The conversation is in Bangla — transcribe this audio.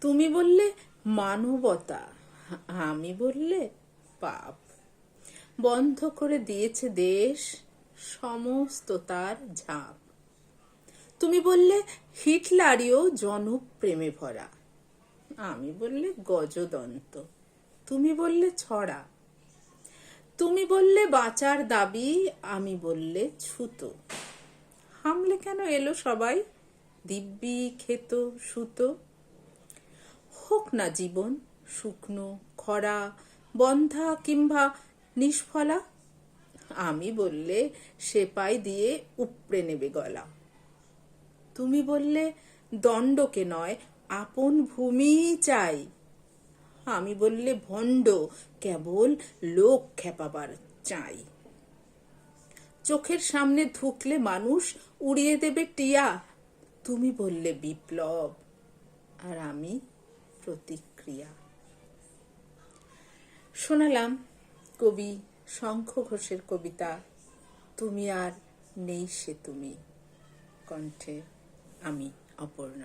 তুমি বললে মানবতা, আমি বললে পাপ। বন্ধ করে দিয়েছে দেশ, সমস্ত তার ঝাঁপ। তুমি বললে হিটলারিও জনপ্রেমে ভরা। আমি বললে গজদন্ত। তুমি বললে ছড়া। তুমি বললে বাঁচার দাবি, আমি বললে ছুতো। হামলে কেন এলো সবাই? দিব্যি খেত সুতো। হোক না জীবন, শুকনো, খরা, বন্ধা কিংবা নিষ্ফলা, আমি বললে সেপাই দিয়ে উপড়ে নেবে গলা। তুমি বললে দণ্ডকে নয়, আপন ভূমি চাই। আমি বললে ভণ্ড, কেবল লোক খেপাবার চাই। চোখের সামনে ধুকলে মানুষ উড়িয়ে দেবে টিয়া। তুমি বললে বিপ্লব, আর আমি প্রতিক্রিয়া। শোনালাম কবি শঙ্খ ঘোষের কবিতা তুমি আর নেই সে তুমি। কণ্ঠে আমি অপর্ণা।